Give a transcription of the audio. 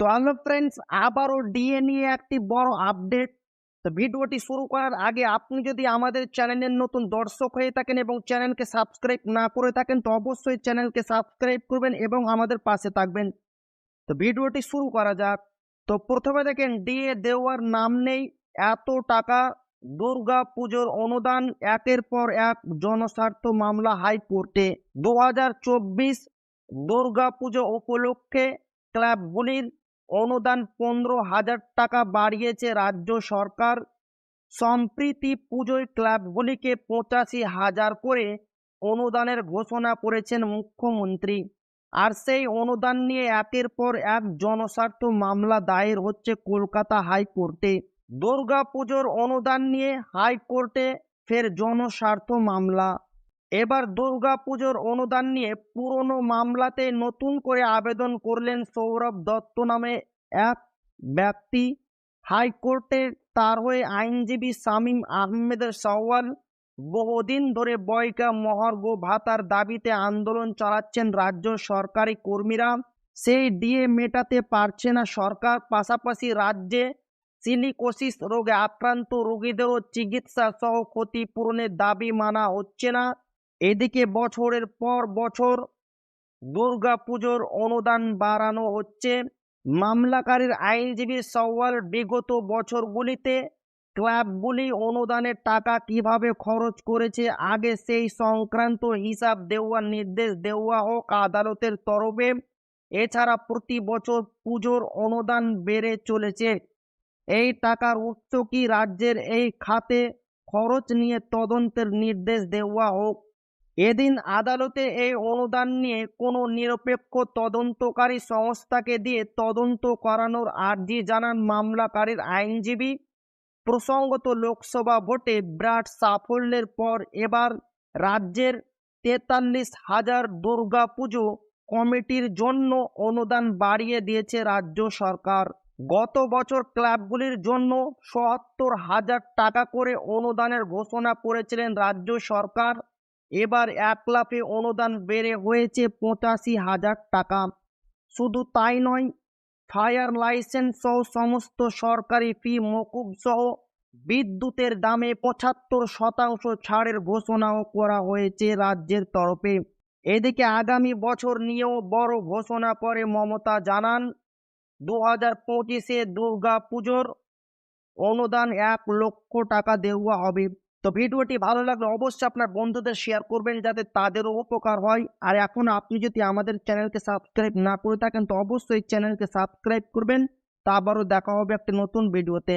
তো hello friends আবারও DA নিয়ে একটি বড় আপডেট তো ভিডিওটি শুরু করার আগে আপনি যদি আমাদের চ্যানেলের নতুন দর্শক হয়ে থাকেন এবং চ্যানেলকে সাবস্ক্রাইব না করে থাকেন, তো অবশ্যই চ্যানেলকে সাবস্ক্রাইব করবেন এবং আমাদের পাশে থাকবেন। তো ভিডিওটি শুরু করা যাক। তো প্রথমে দেখেন ডিএ দেওয়ার নাম নেই, এত টাকা, দুর্গা পুজোর অনুদান, একের পর এক জনস্বার্থ মামলা হাইকোর্টে। দু হাজার চব্বিশ দুর্গা পুজো উপলক্ষে ক্লাবগুলির অনুদান পনেরো হাজার টাকা বাড়িয়েছে রাজ্য সরকার। সম্প্রীতি পুজোয় ক্লাবগুলিকে পঁচাশি হাজার করে অনুদানের ঘোষণা করেছেন মুখ্যমন্ত্রী। আর সেই অনুদান নিয়ে একের পর এক জনস্বার্থ মামলা দায়ের হচ্ছে কলকাতা হাইকোর্টে। দুর্গা পুজোর অনুদান নিয়ে হাইকোর্টে ফের জনস্বার্থ মামলা। এবার দুর্গা পুজোর অনুদান নিয়ে পুরনো মামলাতে নতুন করে আবেদন করলেন সৌরভ দত্ত নামে এক ব্যক্তি। হাইকোর্টে তার হয়ে আইনজীবী শামীম আহমেদের সওয়াল বহুদিন ধরে বয়কা মহার্ঘ ভাতার দাবিতে আন্দোলন চালাচ্ছেন রাজ্য সরকারি কর্মীরা। সেই ডিএ মেটাতে পারছে না সরকার, পাশাপাশি রাজ্যে সিলিকোসিস রোগে আক্রান্ত রোগীদেরও চিকিৎসা সহ ক্ষতিপূরণের দাবি মানা হচ্ছে না। এদিকে বছরের পর বছর দুর্গা পুজোর অনুদান বাড়ানো হচ্ছে। মামলাকারীর আইনজীবী সওয়াল, বিগত বছরগুলিতে ক্লাবগুলি অনুদানের টাকা কীভাবে খরচ করেছে, আগে সেই সংক্রান্ত হিসাব দেওয়ার নির্দেশ দেওয়া হোক আদালতের তরফে। এছাড়া প্রতি বছর পুজোর অনুদান বেড়ে চলেছে। এই টাকার উৎস কি রাজ্যের এই খাতে খরচ নিয়ে তদন্তের নির্দেশ দেওয়া হোক? এদিন আদালতে এই অনুদান নিয়ে কোনো নিরপেক্ষ তদন্তকারী সংস্থাকে দিয়ে তদন্ত করানোর আর্জি জানান মামলাকারীর আইনজীবী। প্রসঙ্গত, লোকসভা ভোটে বিরাট সাফল্যের পর এবার রাজ্যের তেতাল্লিশ হাজার দুর্গা পুজো কমিটির জন্য অনুদান বাড়িয়ে দিয়েছে রাজ্য সরকার। গত বছর ক্লাবগুলির জন্য সত্তর হাজার টাকা করে অনুদানের ঘোষণা করেছিলেন রাজ্য সরকার। এবার এক লাফে অনুদান বেড়ে হয়েছে পঁচাশি হাজার টাকা। শুধু তাই নয়, ফায়ার লাইসেন্স সহ সমস্ত সরকারি ফি, মকুব সহ বিদ্যুতের দামে পঁচাত্তর শতাংশ ছাড়ের ঘোষণাও করা হয়েছে রাজ্যের তরফে। এদিকে আগামী বছর নিয়েও বড় ঘোষণা করে মমতা জানান দু হাজার পঁচিশে দুর্গা পুজোর অনুদান এক লক্ষ টাকা দেওয়া হবে। তো ভিডিওটি ভালো লাগলে অবশ্যই আপনার বন্ধুদের শেয়ার করবেন যাতে তাদেরও উপকার হয়। আর এখন আপনি যদি আমাদের চ্যানেলকে সাবস্ক্রাইব না করে থাকেন, তো অবশ্যই চ্যানেলকে সাবস্ক্রাইব করবেন। তা আবারও দেখা হবে একটি নতুন ভিডিওতে